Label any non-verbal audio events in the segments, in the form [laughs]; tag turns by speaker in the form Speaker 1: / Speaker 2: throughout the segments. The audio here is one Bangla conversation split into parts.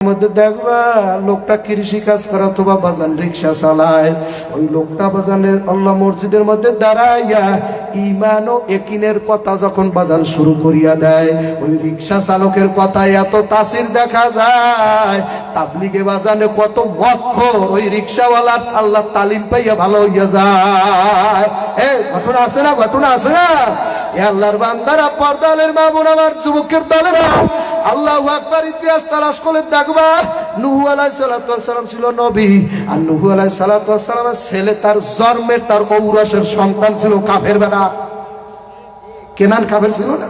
Speaker 1: মধ্যে দেখবা লোকটা কৃষি কাজ করে অথবা বাজান রিক্সা চালায়। ওই লোকটা বাজানের আল্লাহ মসজিদের মধ্যে দাঁড়াইয়া ইমান ও একিনের কথা যখন বাজান শুরু করিয়া দেয়, ওই রিক্সা চালকের এত তাসির দেখা যায়, তাবলিগে বাজানে কত মক্ষ ওই রিক্সাওয়ালার আল্লাহ তালিম পাইয়া ভালো হইয়া যায়। এ ঘটনা আছে না? ঘটনা আছে না? এ আল্লাহর বান্দারা পর্দালের মা বোন আমার যুবকের দলেরা আল্লাহ আকবার ইতিহাস তালাশ করে দেখবা নুহু আলাই সালাম ছিল নবী। আর নুহু আলাই সালামের ছেলে তার জন্মের তার ঔরসের সন্তান ছিল কাফের বেড়া কেনান কাফের ছিল না?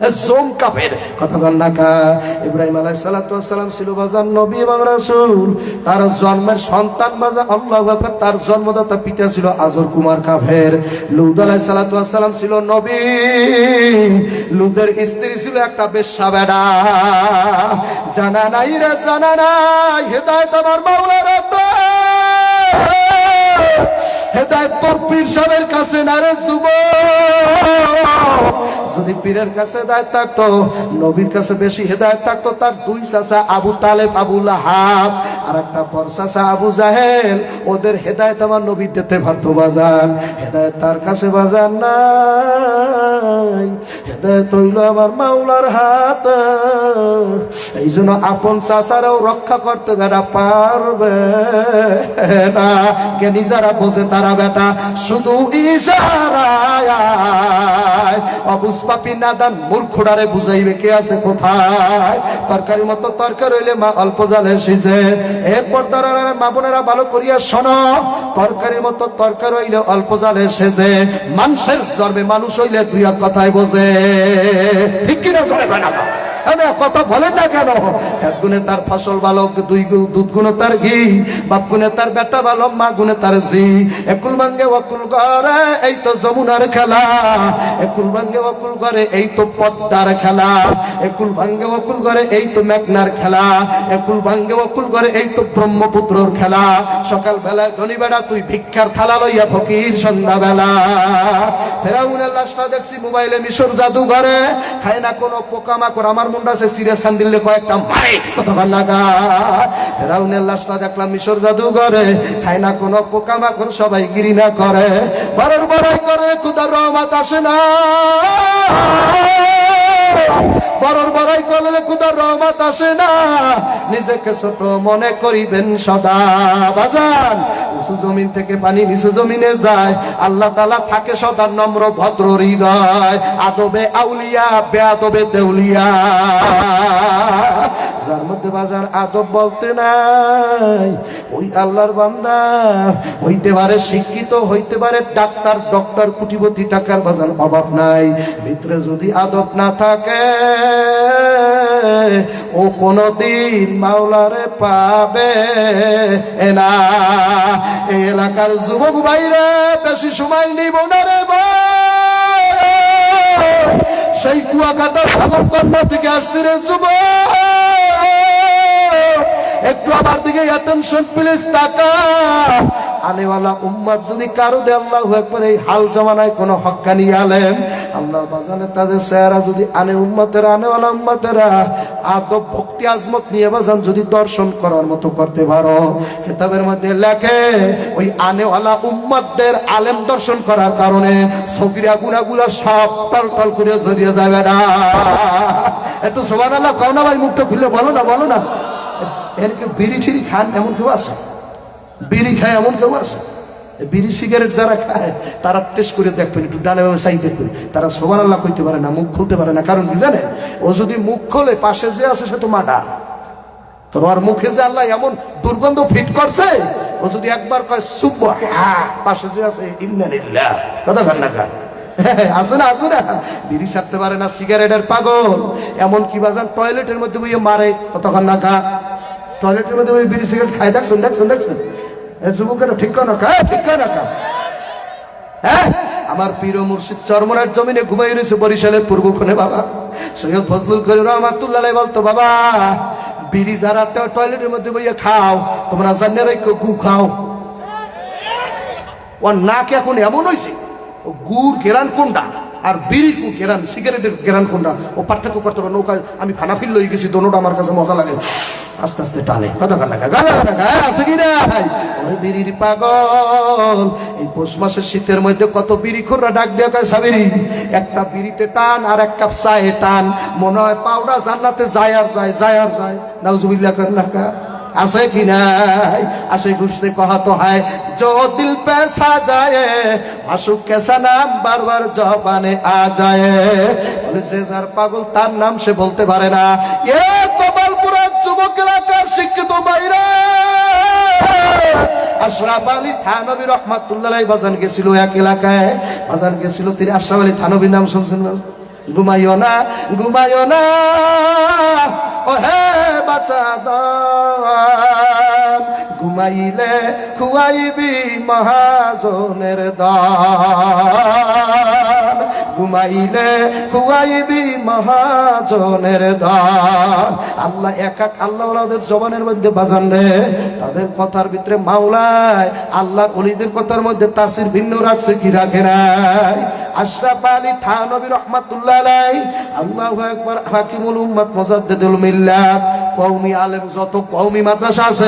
Speaker 1: জোম কাফের। কথা বল না কা। ইব্রাহিম আলাই সালাম ছিল বাজার নবী এবং রাসূল। তার জন্মের সন্তান বাজা আল্লাহ আকবার, তার জন্মদাতা পিতা ছিল আজর কুমার কাফের। লুদ আলাই সালাম ছিল নবী। লুদের স্ত্রী ছিল একটা বেশ্যা বেড়া। জানা নাই রে, জানা নাই। হেদায়ত আমার মাওলার হেদায়ত তোর পীর সাহেবের কাছে না রে যুবক? যদি পীরের কাছে হেদায়ত থাকতো, নবীর কাছে বেশি হেদায়ত থাকতো, তার দুই চাচা আবু তালেব, আবু লাহাব আর একটা পর চাচা আবু জাহেল, ওদের হেদায়ত আমার নবী দিতে পারতো বাজান হেদায়ত তার কাছে বাজান নাই। হেদায়ত হইল আমার মাওলার হাত। এই জন্য আপন চাচারাও রক্ষা করতে বেড়া পারবে না। জ্ঞানী যারা বোঝে তারা বেটা, শুধু ইশারায়। অবুজ পাপি নাদান মূর্খুডারে বুঝাইবে কে আছে কোথায়? তরকারি মতো তরকারি হইলে মা অল্প জালে সিজে। এ পর্দার মা বোনেরা, ভালো করিয়া শোনো। তরকারির মতো তরকার হইলে অল্প জালে সেজে মানুষের জন্মে মানুষ হইলে দুই কথাই বোঝে। ঠিক কিনা কথা বলেন না কেন? এক গুণে তার ফসল ভালো, দুই দুধ গুণে তার ঘি বাপ গুণে তার বেটা ভালো মা গুণে তার জি। একুল ভাঙ্গে অকুল ঘরে, এই তো যমুনার খেলা। একুল ভাঙ্গে অকুল এই তো পদ্মার খেলা। একুল ভাঙ্গে অকুল এই তো মেঘনার খেলা। একুল ভাঙ্গে অকুল এই তো ব্রহ্মপুত্রর খেলা। সকাল বেলায় ধনী বেড়া তুই ভিক্ষার থালা লইয়া ফকির সন্ধ্যা বেলা ফেরাউনের লাশটা দেখছি মোবাইলে মিশর জাদুঘরে। খায় না কোনো পোকামাকড়, আমার মুন্ডা সে সিরে সান্দিলে কয়েকটা মারে কত লাগা। ফেরাউনের লাশটা দেখলাম মিশর জাদুঘরে, খায় না কোনো পোকামাকড়, সবাই গিরিনা করে। বারের বড়াই করে, খুদার রহমত আসে না। বড়র বড়াই করলে খুদার রহমত আসে না। নিজেকে ছোট মনে করিবেন সদা। বাজান, উঁচু জমিন থেকে পানি নিচু জমিনে যায়। আল্লাহ তালা থাকে সদা নম্র ভদ্র হৃদয়। আদবে আউলিয়া বেআবে দেউলিয়া। যার মধ্যে বাজার আদব বলতে নাই, ওই আল্লাহর বান্দা হইতে পারে শিক্ষিত, হইতে পারে ডাক্তার, ডক্টর কুটিপতি টাকার বাজার অভাব নাই। ভিতরে যদি আদব না থাকে, ও কোনদিন মাওলারে পাবে না। এই এলাকার যুবক ভাইরে, বেশি সময় নিব না রে ভাই। সেই কুয়াকাটা সাগর কন্যা থেকে আসছে রে যুব একটু আমার দিকে অ্যাটেনশন প্লিজ টাকা আনেওয়ালা উম্মাদ যদি কারও দে আল্লাহ একবার এই হাল জমানায় কোনো হক্কানি আলেম। আল্লাহ বাজানে তাদের চেহারা যদি আনে উম্মাতেরা, আনেওয়ালা উম্মাতেরা আদব, ভক্তি, আজমত নিয়ে বাজান যদি দর্শন করার মতো করতে পারো। কিতাবের মধ্যে লেখে, ওই আনেওয়ালা উম্মাদদের আলেম দর্শন করার কারণে সফিরা গুনাগুলা সব টল টল করে জড়িয়ে যাবে না। একটু সবার আল্লাহ কও না ভাই, মুখটা খুলে বলো না বলো না। এর কেউ বিড়ি ঠিড়ি খান, এমন কেউ আছে? বিড়ি খায় এমন কেউ আছে? বিড়ি সিগারেট যারা খায়, তারা টেস্ট করে দেখবেন, একটু ডানে বামে সাইড দেখবেন তারা সবার আল্লাহ কইতে পারে না, মুখ খুলতে পারে না। কারণ কি জানে? ও যদি মুখ খোলে, পাশে যে আছে, সে তো মাডা তোর মুখে যে আল্লাহ এমন দুর্গন্ধ ফিট করছে, ও যদি একবার কয় সুব পাশে যে আছে, ইন্নালিল্লাহ, কথা খান [laughs] আছে না আছে না? বিড়ি ছাড়তে পারে না, সিগারেটের পাগল। এমন কি বাজান টয়লেটের মধ্যে বইয়ে মারে কতক্ষণ না খা টয়লেটের মধ্যে বিড়ি সিগারেট খাই দেখছেন দেখছেন দেখছেন? এ যুবকেরা ঠিক না খা ঠিক না খা হ্যাঁ আমার প্রিয় মুর্শিদ চরমনার জমিনে ঘুমাই রয়েছে বরিশালের পূর্ব কোণে বাবা। সৈয়দ ফজলুল করিম রহমাতুল্লাহ বলতো, বাবা, বিড়ি যারা টয়লেটের মধ্যে বইয়ে খাও, তোমরা জানে রাখো গু খাও। ওর নাক এখন এমন হয়েছে ও গুড় কেরান কোনটা? আর বিড়ি কু কেরান সিগারেটের কেরান কোনটা? ও পার্থক্য করতে পারে নৌকা আমি ফানাফিল লই গেছি, দোনোটা আমার কাছে মজা লাগে। আস্তে আস্তে টানে। কতক্ষণ লাগা লাগা আছে কি নাই ওরে বিড়ির পাগল। এই পৌষ মাসের শীতের মধ্যে কত বিড়ি ডাক কয়, সাবিরি, একটা বিড়িতে টান আর এক কাপ চায়ে টান। মনে হয় পাউডার জান্নাতে যায় আর যায় যায় আর যায়। নাউজুবিল্লাহ কর লাগা আছে কি নাই? আসে ঘুরছে কহা তো হায়। জো দিল পে সাজায় আশুক কেসা নাম বারবার জবানে আ যায়। বলে যে যার পাগল তার নাম সে বলতে পারে না। এ কপালপুরা যুবকের আশরাফ আলী থানবী রহমাতুল্লাহ বাজান গেছিল এক এলাকায়। বাজান গেছিল তিনি আশরাফ আলী থানবীর নাম শুনছেন না? ঘুমাইও না ঘুমাইও না। ও হে বাচাদান ঘুমাইলে খুয়াইবি মহাজনের দান ঘুমাইলে খুয়াইবি মহাজনের দান আল্লাহ এক এক আল্লাহ ওদের জবানের মধ্যে বাজান রে। তাদের কথার ভিতরে মাওলায় আল্লাহ অলিদের কথার মধ্যে তাসির ভিন্ন রাখছে কি রাখে নাই? আশরাফ আলী থানবী রহমাতুল্লাহ আলাই হাকিমুল মিল্লাত। কওমি আলেম, যত কওমি মাদ্রাসা আছে